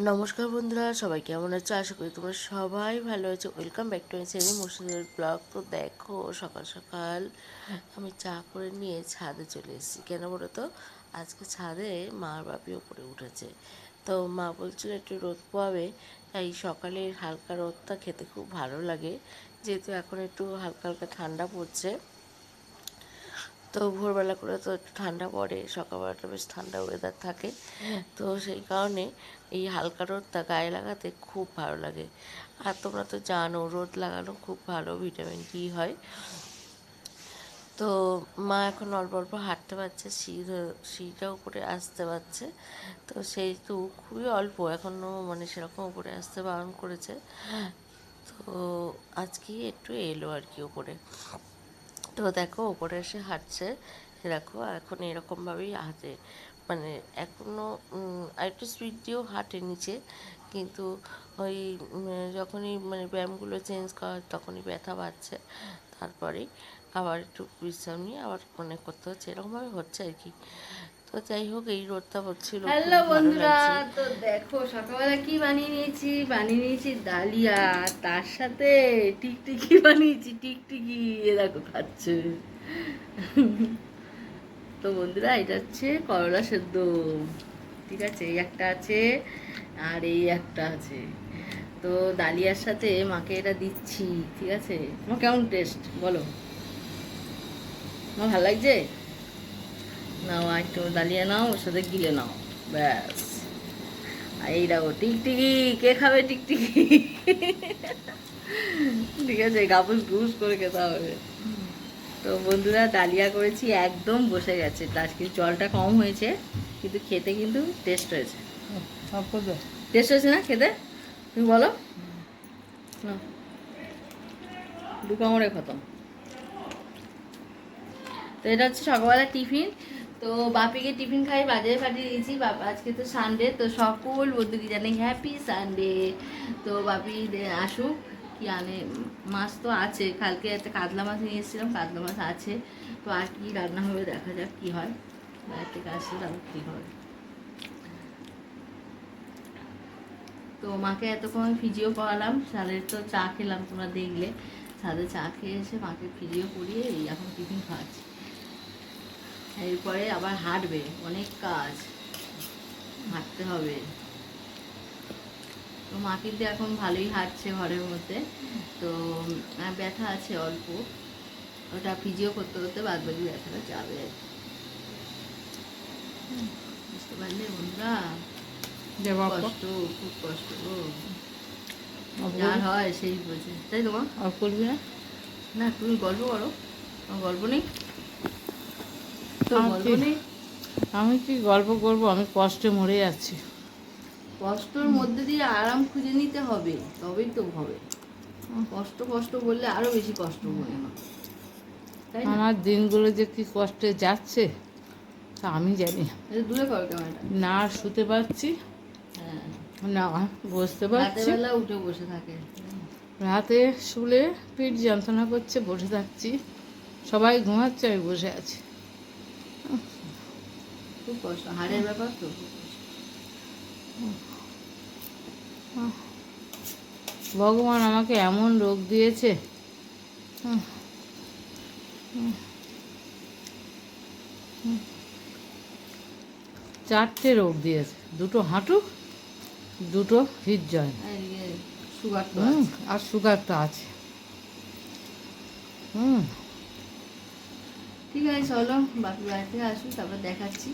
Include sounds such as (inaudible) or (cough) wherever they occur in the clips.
নমস্কার বন্ধুরা, সবাই কেমন আছো? আশা করি তোমরা সবাই ভালো আছো। Welcome back to my Murshidabad blog তো দেখো, সকাল সকাল আমি চা করে নিয়ে ছাদে চলে এসেছি। কেন বলো তো? আজকে ছাদে মার বাপি ওপরে উঠেছে। তো মা বলছিল একটু রোদ পাবে তাই সকালের হালকা রোদটা খেতে খুব ভালো লাগে। যেহেতু এখন একটু হালকা হালকা ঠান্ডা পড়ছে তো ভোরবেলা করে তো একটু ঠান্ডা পড়ে, সকালবেলাটা বেশ ঠান্ডা ওয়েদার থাকে। তো সেই কারণে এই হালকা রোদটা গায়ে লাগাতে খুব ভালো লাগে। আর তোমরা তো জানো, রোদ লাগানো খুব ভালো, ভিটামিন ডি হয়। তো মা এখন অল্প অল্প হাঁটতে পারছে সিঁড়ি সিঁড়িটা উপরে আসতে পারছে। তো সেহেতু খুবই অল্প এখনও মানে সেরকম উপরে আসতে বারণ করেছে। তো আজকেই একটু এলো আর কি উপরে। তো দেখো, ওপরে এসে হাঁটছে। দেখো এখন এরকমভাবেই হাঁটে। মানে এখনও আরেকটু স্পিড দিয়েও হাঁটে নিচে। কিন্তু ওই যখনই মানে ব্যায়ামগুলো চেঞ্জ করা তখনই ব্যথা বাড়ছে। তারপরেই আবার একটু বিশ্রাম নিয়ে আবার মানে করতে হচ্ছে। এরকমভাবে হচ্ছে আর কি। তো যাই হোক এই রোদটা হচ্ছিল। হ্যালো বন্ধুরা তো দেখো সকালবেলা কি বানিয়ে নিয়েছি? বানিয়ে নিয়েছি ডালিয়া তার সাথে টিকটিকি (laughs) বানিয়েছি। টিকটিকি এ দেখো খাচ্ছে। তো বন্ধুরা এটা হচ্ছে করলা সেদ্ধ। ঠিক আছে এই একটা আছে আর এই একটা আছে। তো ডালিয়ার সাথে মাকে এটা দিচ্ছি ঠিক আছে? আমার কেমন টেস্ট বলো। আমার ভালো লাগছে? নাও একটু দালিয়ে নাও ওর সাথে গিলে নাও। ব্যাস। এই দেখো টিকটিকি কে খাবে টিকটিকি? ঠিক আছে গাপুস ঘুষ করে খেতে হবে। তো বন্ধুরা ডালিয়া করেছি একদম বসে গেছে। আজকে জলটা কম হয়েছে কিন্তু খেতে কিন্তু টেস্ট হয়েছে টেস্ট হয়েছে না খেতে? তুমি বলো। না দু কামড়ে খতম। তো এটা হচ্ছে সকালবেলা টিফিন। তো বাপিকে টিফিন খাই, বাজারে পাঠিয়ে দিয়েছি। বাবা আজকে তো সানডে তো সকল বন্ধুকে জানে হ্যাপি সানডে তো বাপি আসুক, কি আনে, মাছ তো আছে। কালকে একটা কাতলা মাছ নিয়ে এসেছিলাম, কাতলা মাছ আছে। তো আর কি রান্না হবে, দেখা যাক কি হয়। বাইরে থেকে আসলে তারপর কী হবে তো মাকে এতক্ষণ ফিজিও করালাম সাদের তো চা খেলাম তোমরা দেখলে। সাদে চা খেয়ে এসে মাকে ফিজিও করিয়ে এই এখন টিফিন খাওয়াচ্ছি। এরপরে আবার হাঁটবে অনেক কাজ। হাঁটতে হবে। তো মা কিন্তু এখন ভালোই হাঁটছে ঘরের মধ্যে। তো ব্যথা আছে অল্প। ওটা ফিজিও করতে করতে বাদ বাকি ব্যথাটা যাবে। বুঝতে পারলে বন্ধুরা? কষ্ট খুব কষ্ট গো। যার হয় সেই বোঝে তাই তোমার করবি না? না তুমি গল্প করো। গল্প নেই তো আমার গল্প কি? নেই আমি কি গল্প করব? আমি কষ্টে মরে যাচ্ছি। কষ্টর মধ্যে দিয়ে আরাম খুঁজে নিতে হবে তবেই তো হবে। কষ্ট কষ্ট বললে আরও বেশি কষ্ট মনে হয় আমার দিনগুলো যে কি কষ্টে যাচ্ছে তা আমি জানি দূরে করো না আর শুতে পারছি হ্যাঁ। না বসতে পারছি। উঠে বসে থাকে। রাতে শুলে পেট যন্ত্রণা করছে বসে থাকছি। সবাই ঘুমাচ্ছে আমি বসে আছি। খুব কষ্ট হাড়ের ব্যাপার তো। ভগবান আমাকে এমন রোগ দিয়েছে। চারটে রোগ দিয়েছে দুটো হাঁটু দুটো হৃদয় আর ইয়ে সুগার তো সুগারটা আছে। হুম। ঠিক আছে চলো বাপি বাড়িতে আসুন তারপর দেখাচ্ছি।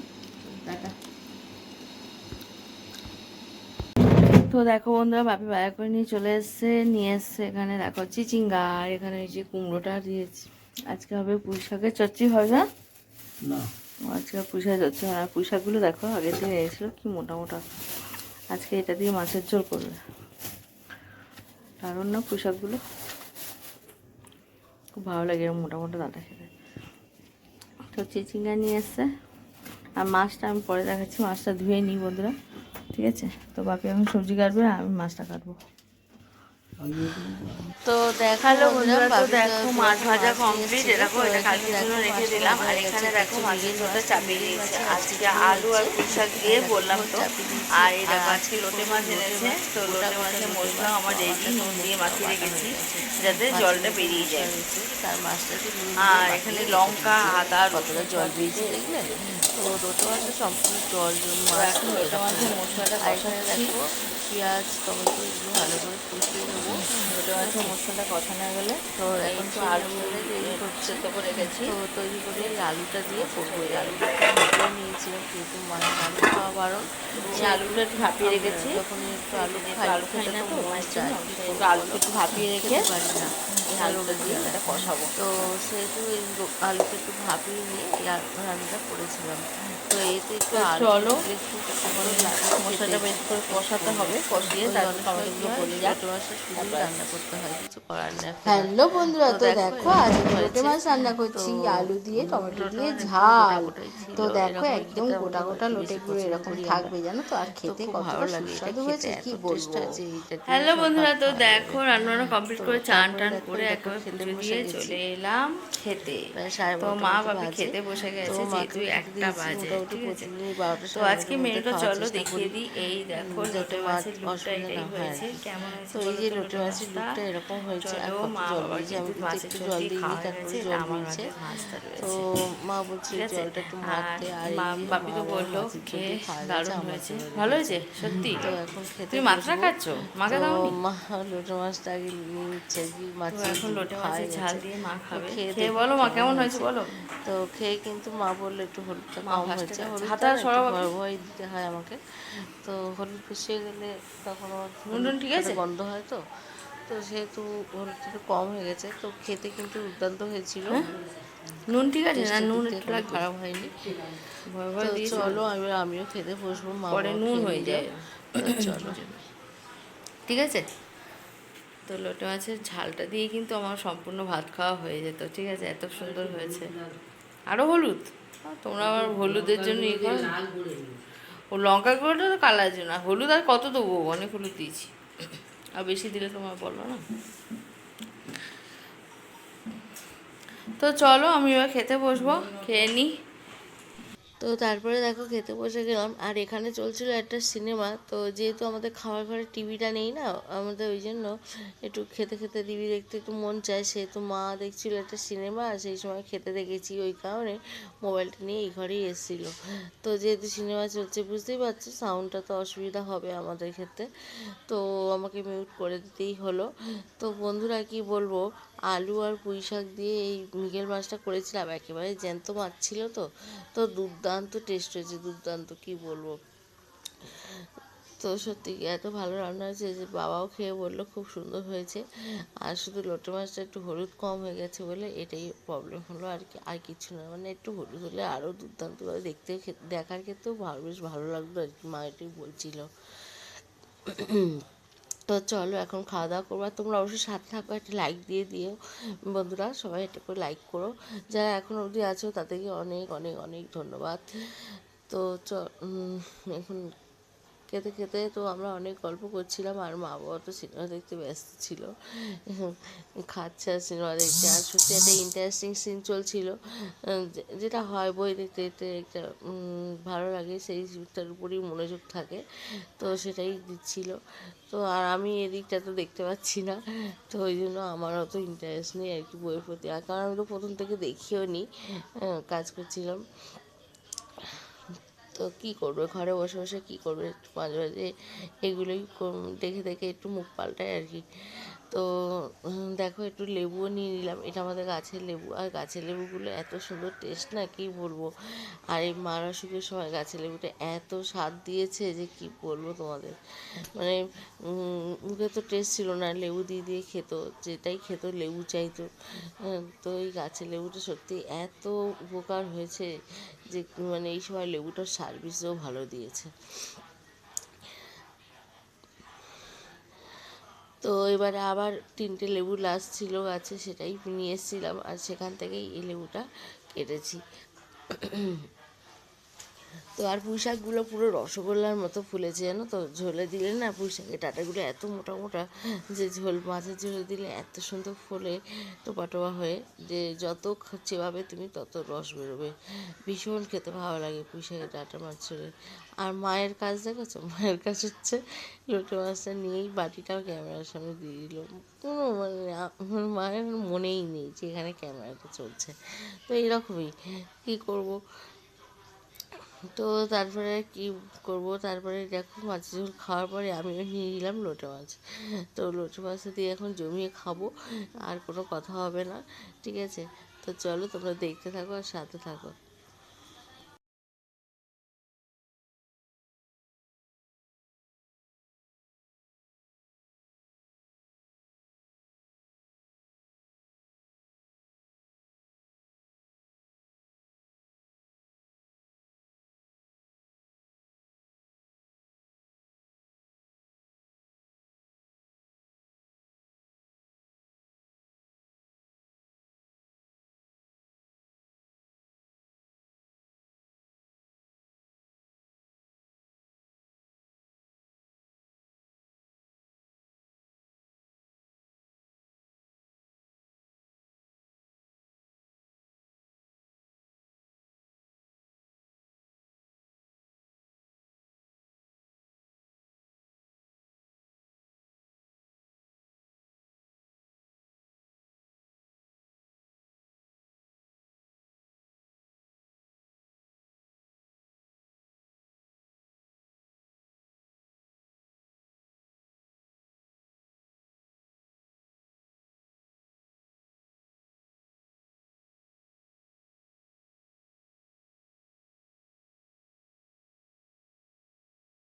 টাটা। তো দেখো বন্ধুরা বাপি বায়া করে নিয়ে চলে এসছে নিয়ে এসছে এখানে দেখো চিচিঙ্গা আর এখানে ওই যে কুমড়োটা দিয়েছি। আজকে হবে পুঁই শাকের চচ্চড়ি হবে না? না। আজকে পুঁই শাক চচ্চড়ি। আর পুঁই শাকগুলো দেখো আগের দিন এনেছিল কি মোটা মোটা। আজকে এটা দিয়ে মাছের ঝোল করবে। কারণ না পুঁই শাকগুলো খুব ভালো লাগে এরকম মোটা মোটা দাঁটা খেতে। তো চিচিঙ্গা নিয়ে এসছে। আর মাছটা আমি পরে দেখাচ্ছি, মাছটা ধুয়ে নিই বন্ধুরা, ঠিক আছে? তো বাপি এখন সবজি কাটবে আর আমি মাছটা কাটবো। তো দেখাল বন্ধুরা, দেখো মাছ ভাজা কমপ্লিট তো এটা এখানে কালকে জন্য রেখে দিলাম। আর এখানে দেখো মাছের ঝোলটা চাপিয়ে দিয়েছে। আজকে আলু আর শাক দিয়ে বললাম তো। আর এই দেখো আজকে লোটে মাছ এনেছে তো লোটে মাছের মশলা আমার রেডি নুন দিয়ে মাখিয়ে রেখেছি যাতে জলটা বেরিয়ে যায়। তার মাছটাকে আর এখানে লঙ্কা আদা কতটা জল বেরিয়েছে তো লোটে মাছটা সম্পূর্ণ জল মাছ এখন লোটে মাছের মশলাটা এখানে দেখো পেঁয়াজ টমেটো এগুলো ভালো করে কষিয়ে নেব। মাছের মশলাটা না গেলে তো এখন তো আলু তৈরি করছে। তো তৈরি করে এই আলুটা দিয়ে করব। এই আলুটা নিয়েছিলাম কিন্তু মানে আলু খাওয়া বারণ। এই আলুটা একটু ভাপিয়ে রেখেছি। যখন একটু আলু খাই আলু খাই না তো একটু আলুটা একটু ভাপিয়ে রেখে পারি না। এই আলুটা দিয়ে এটা কষাবো। তো সেহেতু এই আলুটা একটু ভাপিয়ে নিয়ে এই আলু রান্নাটা করেছিলাম। চলো, মশলাটা বেশ করে কষাতে হবে কষিয়ে তারপর অনেক সময় টমেটোগুলো কি হয়, গলে যাক। ছোট মাছের শুধু রান্না করতে হয় কিছু করার নেই হ্যালো বন্ধুরা তো দেখো, লোটে হয়েছে। মাছ রান্না করছি আলু দিয়ে টমেটো দিয়ে ঝাল। তো দেখো একদম গোটা গোটা লোটে পছন্দ এরকম থাকবে জানো তো? আর খেতে খুব কতটা সুস্বাদু হয়েছে কি বলব? হ্যালো বন্ধুরা তো দেখো যাবে। রান্নাটা কমপ্লিট করে চান টান করে একেবারে খেতে পুজো দিয়ে চলে এলাম খেতে। তো মা বাবা খেতে বসে গেছে যেহেতু একটা বাজে তো আজকে মেনুটা চলো দেখিয়ে দিই। এই দেখো লোটে মাছের লুকটা এটাই হয়েছে। কেমন হয়েছে তো এই যে লোটে মাছের? লুকটা এরকম হয়েছে আর চলো মা জল বাবা দিয়েছে আমি মাছের জল দিয়ে খাওয়া জল আমার হাতে মাছটা তো মা বলছে জলটা একটু মারতে আর এই মা বাপি তো বলল খেয়ে দারুণ হয়েছে। ভালো হয়েছে? সত্যি? তো এখন খেতে তুমি মাছটা। খাচ্ছ? মাকে তো দাওনি? মা লোটে মাছটা আগে নিচ্ছে আর তো এখন লোটে মাছের ঝাল দিয়ে মা খাবে। খেয়ে বলো মা কেমন হয়েছে। বলো? তো খেয়ে কিন্তু মা বলল একটু হলুদটা কম হয়েছে হলুদটা হাতা বাপি। ভয় দিতে হয় আমাকে। তো হলুদ বেশি গেলে তখন আমার ঠিক আছে? গন্ধ হয় তো। তো সেহেতু হলুদটা একটু কম হয়ে গেছে তো খেতে কিন্তু দুর্দান্ত হয়েছিল। নুন ঠিক আছে? না নুন একটু খারাপ হয়নি। ভয় ভয় দিয়েছে চলো আমি আমিও খেতে বসবো মা পরে নুন হয়ে যায়। চলো। ঠিক আছে? তো লোটে মাছের ঝালটা দিয়ে কিন্তু আমার সম্পূর্ণ ভাত খাওয়া হয়ে যেত ঠিক আছে? এত সুন্দর হয়েছে। আরও হলুদ? তোমরা আবার হলুদের জন্য ইয়ে করো। ও লঙ্কা গুঁড়োটা তো কালার জন্য। হলুদ আর কত দেবো? অনেক হলুদ দিয়েছি। আর বেশি দিলে তোমার বলো না? তো চলো আমি এবার খেতে বসবো। খেয়ে নিই তো তারপরে দেখো খেতে বসে গেলাম। আর এখানে চলছিল একটা সিনেমা তো যেহেতু আমাদের খাওয়ার ঘরে টিভিটা নেই না, আমাদের ওই জন্য একটু খেতে খেতে টিভি দেখতে একটু মন চায়। সেহেতু মা দেখছিল একটা সিনেমা আর সেই সময় খেতে দেখেছি ওই কারণে মোবাইলটা নিয়ে এই ঘরেই এসেছিল। তো যেহেতু সিনেমা চলছে, বুঝতেই পারছ সাউন্ডটা তো অসুবিধা হবে আমাদের ক্ষেত্রে। তো আমাকে মিউট করে দিতেই হলো। তো বন্ধুরা কি বলব আলু আর পুঁই শাক দিয়ে এই মিগেল মাছটা করেছিলাম। একেবারে জ্যান্ত মাছ ছিল তো। তো দুর্দান্ত টেস্ট হয়েছে, দুর্দান্ত কি বলব? তো সত্যি এত ভালো রান্না হয়েছে যে বাবাও খেয়ে বলল খুব সুন্দর হয়েছে। আর শুধু লোটে মাছটা একটু হলুদ কম হয়ে গেছে বলে এটাই প্রবলেম হলো আর কি, আর কিছু না। মানে একটু হলুদ হলে আরও দুর্দান্তভাবে দেখতে দেখার ক্ষেত্রেও ভালো বেশ ভালো লাগল আর কি, মা এটাই বলছিল। তো চলো এখন খাওয়া দাওয়া করব। আর তোমরা অবশ্যই সাথে থাকো, একটা লাইক দিয়ে দিও। বন্ধুরা, সবাই একটা করে লাইক করো। যারা এখন অবধি আছো, তাদেরকে অনেক অনেক অনেক ধন্যবাদ। তো চ এখন খেতে খেতে তো আমরা অনেক গল্প করছিলাম আর মা বাবা তো সিনেমা দেখতে ব্যস্ত ছিল। খাচ্ছে আর সিনেমা দেখতে। আর সত্যি একটা ইন্টারেস্টিং সিন চলছিল। যেটা হয় বই দেখতে দেখতে একটা ভালো লাগে, সেই তার উপরেই মনোযোগ থাকে। তো সেটাই দিচ্ছিল। তো আর আমি এদিকটা তো দেখতে পাচ্ছি না। তো ওই জন্য আমার অত ইন্টারেস্ট নেই আর কি বইয়ের প্রতি। আর কারণ আমি তো প্রথম থেকে দেখিও নি কাজ করছিলাম। তো কি করবে? ঘরে বসে বসে কী করবে? একটু মাঝে মাঝে এগুলোই দেখে দেখে একটু মুখ পাল্টায় আর কি। তো দেখো একটু লেবুও নিয়ে নিলাম। এটা আমাদের গাছের লেবু। আর গাছের লেবুগুলো এত সুন্দর টেস্ট না কি বলব? আর এই মার অসুখের সময় গাছের লেবুটা এত স্বাদ দিয়েছে যে কি বলব তোমাদের? মানে মুখে তো টেস্ট ছিল না। লেবু দিয়ে দিয়ে খেত যেটাই খেত লেবু চাইতো। হ্যাঁ, তো এই গাছের লেবুটা সত্যি এত উপকার হয়েছে যে মানে এই সময় লেবুটার সার্ভিসও ভালো দিয়েছে। তো এবারে আবার তিনটে লেবু লাস্ট ছিল গাছে সেটাই নিয়ে এসেছিলাম আর সেখান থেকেই এই লেবুটা কেটেছি। তো আর পুঁই শাকগুলো পুরো রসগোল্লার মতো ফুলেছে, জানো তো? ঝোলে দিলে না পুঁই শাকের ডাঁটাগুলো এত মোটা মোটা যে ঝোল মাছের ঝোলে দিলে এত সুন্দর ফোলে টোপা টোপা হয়ে যে যত চেবাবে তুমি তত রস বেরোবে। ভীষণ খেতে ভালো লাগে পুঁই শাকের ডাঁটা মাছ ঝোলে। আর মায়ের কাজ দেখেছ? মায়ের কাজ হচ্ছে লোটে মাছটা নিয়েই বাটিটাও ক্যামেরার সামনে দিয়ে দিল। কোনো মানে আমার মায়ের মনেই নেই যে এখানে ক্যামেরাটা চলছে। তো এরকমই, কী করব? তো তারপরে কি করব? তারপরে দেখো মাছ ঝোল খাওয়ার পরে আমিও নিয়ে নিলাম লোটে মাছ। তো লোটে মাছটা দিয়ে এখন জমিয়ে খাব, আর কোনো কথা হবে না, ঠিক আছে? তো চলো তোমরা দেখতে থাকো আর সাথে থাকো।